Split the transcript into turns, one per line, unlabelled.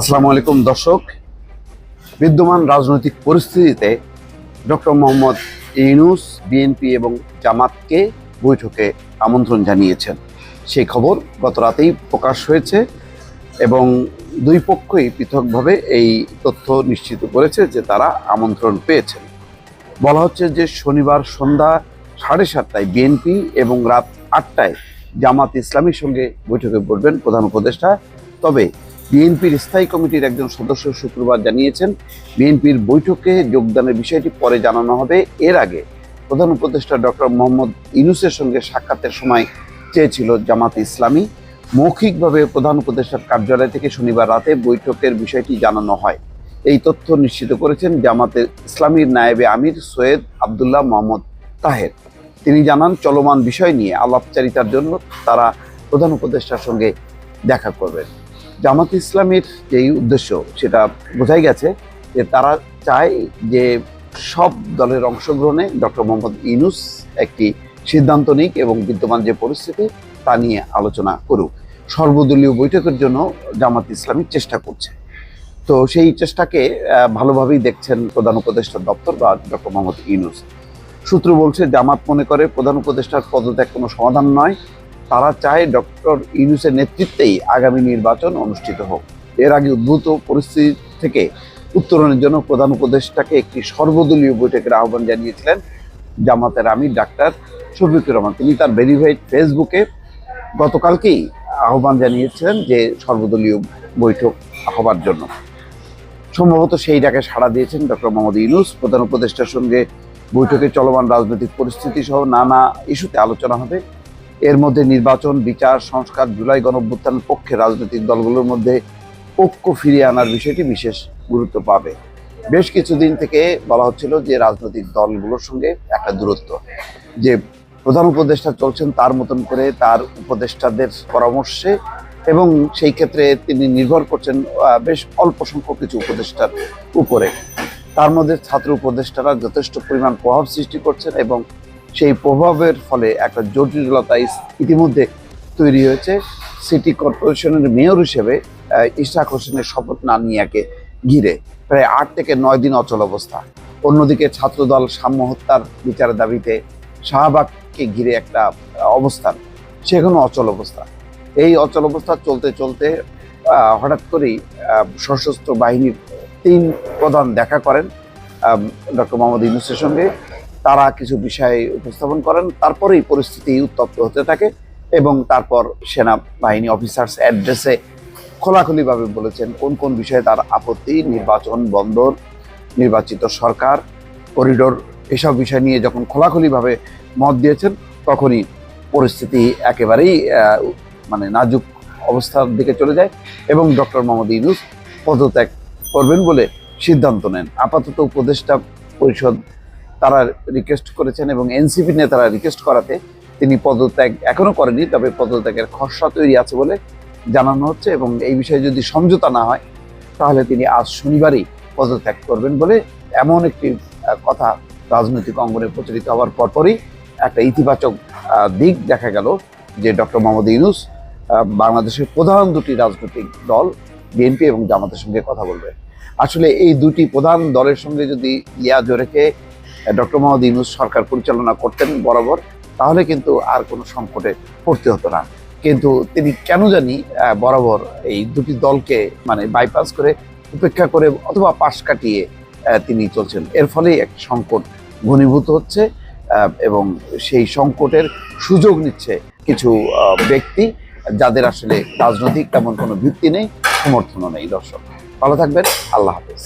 আসসালামু আলাইকুম, দর্শক। বিদ্যমান রাজনৈতিক পরিস্থিতিতে ডক্টর মোহাম্মদ ইউনুস, বিএনপি এবং জামাতকে বৈঠকে আমন্ত্রণ জানিয়েছেন। সেই খবর গত রাতেই প্রকাশ হয়েছে এবং দুই পক্ষই পৃথকভাবে এই তথ্য নিশ্চিত করেছে যে তারা আমন্ত্রণ পেয়েছেন। বলা হচ্ছে যে শনিবার সন্ধ্যা সাড়ে সাতটায় বিএনপি এবং রাত আটটায় জামাত ইসলামীর সঙ্গে বৈঠকে বসবেন প্রধান উপদেষ্টা। তবে বিএনপির স্থায়ী কমিটির একজন সদস্য শুক্রবার জানিয়েছেন, বিএনপির বৈঠকে যোগদানের বিষয়টি পরে জানানো হবে। এর আগে প্রধান উপদেষ্টা ডক্টর মোহাম্মদ ইনুসের সঙ্গে সাক্ষাতের সময় চেয়েছিল জামাত ইসলামী। মৌখিকভাবে প্রধান উপদেষ্টার কার্যালয় থেকে শনিবার রাতে বৈঠকের বিষয়টি জানানো হয়। এই তথ্য নিশ্চিত করেছেন জামাতের ইসলামীর নায়েবে আমির সৈয়দ আবদুল্লাহ মোহাম্মদ তাহের। তিনি জানান, চলমান বিষয় নিয়ে আলাপচারিতার জন্য তারা প্রধান উপদেষ্টার সঙ্গে দেখা করবেন। জামাত ইসলামের যেই উদ্দেশ্য, সেটা বোঝাই গেছে যে তারা চায় যে সব দলের অংশগ্রহণে ডক্টর মোহাম্মদ ইনুস একটি সিদ্ধান্ত নিক এবং বিদ্যমান যে পরিস্থিতি, তা নিয়ে আলোচনা করুক। সর্বদলীয় বৈঠকের জন্য জামাত ইসলামী চেষ্টা করছে। তো সেই চেষ্টাকে ভালোভাবেই দেখছেন প্রধান উপদেষ্টার দপ্তর বা ডক্টর মোহাম্মদ ইনুস সূত্র বলছে, জামাত মনে করে প্রধান উপদেষ্টার পদত্যাগ কোনো সমাধান নয়। তারা চায় ডক্টর ইউনুসের নেতৃত্বেই আগামী নির্বাচন অনুষ্ঠিত হোক। এর আগে উদ্ভূত পরিস্থিতি থেকে উত্তরণের জন্য প্রধান উপদেষ্টাকে একটি সর্বদলীয় বৈঠকের আহ্বান জানিয়েছিলেন জামাতের আমির ডাক্তার শফিকুর রহমান। তিনি তার ভেরিফাইড ফেসবুকে গতকালকেই আহ্বান জানিয়েছিলেন যে সর্বদলীয় বৈঠক হবার জন্য। সম্ভবত সেই ডাকে সাড়া দিয়েছেন ডক্টর মোহাম্মদ ইউনুস। প্রধান উপদেষ্টার সঙ্গে বৈঠকে চলমান রাজনৈতিক পরিস্থিতি সহ নানা ইস্যুতে আলোচনা হবে। এর মধ্যে নির্বাচন, বিচার, সংস্কার, জুলাই গণঅভ্যুত্থানের পক্ষে রাজনৈতিক দলগুলোর মধ্যে ঐক্য ফিরিয়ে আনার বিষয়টি বিশেষ গুরুত্ব পাবে। বেশ কিছুদিন থেকে বলা হচ্ছিল যে রাজনৈতিক দলগুলোর সঙ্গে একটা দূরত্ব। যে প্রধান উপদেষ্টা চলছেন তার মতন করে তার উপদেষ্টাদের পরামর্শে এবং সেই ক্ষেত্রে তিনি নির্ভর করছেন বেশ অল্প সংখ্যক কিছু উপদেষ্টার উপরে। তার মধ্যে ছাত্র উপদেষ্টারা যথেষ্ট পরিমাণ প্রভাব সৃষ্টি করছেন এবং সেই প্রভাবের ফলে একটা জটিলতা ইতিমধ্যে তৈরি হয়েছে। সিটি কর্পোরেশনের মেয়র হিসেবে আহ, ইশরাক হোসেনের শপথ না নিয়াকে ঘিরে প্রায় আট থেকে নয় দিন অচল অবস্থা। অন্যদিকে ছাত্রদল সাম্য হত্যার বিচারের দাবিতে শাহবাগকে ঘিরে একটা অবস্থান সেখানে অচল অবস্থা। এই অচল অবস্থা চলতে চলতে হঠাৎ করেই সশস্ত্র বাহিনীর তিন প্রধান দেখা করেন ডক্টর মোহাম্মদ ইউনুসের সঙ্গে। তারা কিছু বিষয় উপস্থাপন করেন, তারপরেই পরিস্থিতি উত্তপ্ত হতে থাকে এবং তারপর সেনা বাহিনী অফিসার্স অ্যাড্রেসে খোলাখুলিভাবে বলেছেন কোন কোন বিষয়ে তার আপত্তি, নির্বাচন বন্দর, নির্বাচিত সরকার করিডোর এসব বিষয় নিয়ে যখন খোলাখুলিভাবে মত দিয়েছেন, তখনই পরিস্থিতি একেবারেই মানে নাজুক অবস্থার দিকে চলে যায় এবং ডক্টর মোহাম্মদ ইউনুস পদত্যাগ করবেন বলে সিদ্ধান্ত নেন। আপাতত উপদেষ্টা পরিষদ তারা রিকোয়েস্ট করেছেন এবং এনসিপি নেতারা রিকোয়েস্ট করাতে তিনি পদত্যাগ এখনও করেনি তবে পদত্যাগের খসড়া তৈরি আছে বলে জানানো হচ্ছে এবং এই বিষয়ে যদি সমঝোতা না হয়, তাহলে তিনি আজ শনিবারই পদত্যাগ করবেন বলে এমন একটি কথা রাজনৈতিক অঙ্গনে প্রচলিত হওয়ার পরপরই একটা ইতিবাচক দিক দেখা গেল যে ডক্টর মোহাম্মদ ইউনুস বাংলাদেশের প্রধান দুটি রাজনৈতিক দল, বিএনপি এবং জামাতের সঙ্গে কথা বলবে। আসলে এই দুটি প্রধান দলের সঙ্গে যদি লিয়াজ রেখে ডক্টর মোহাম্মদ ইউনুস সরকার পরিচালনা করতেন বরাবর, তাহলে কিন্তু আর কোনো সংকটে পড়তে হতো না। কিন্তু তিনি কেন জানি বরাবর এই দুটি দলকে মানে বাইপাস করে উপেক্ষা করে অথবা পাশ কাটিয়ে তিনি চলছেন। এর ফলেই এক সংকট ঘনীভূত হচ্ছে এবং সেই সংকটের সুযোগ নিচ্ছে কিছু ব্যক্তি যাদের আসলে রাজনৈতিক তেমন কোনো ভিত্তি নেই, সমর্থনও নেই। দর্শক, ভালো থাকবেন। আল্লাহ হাফেজ।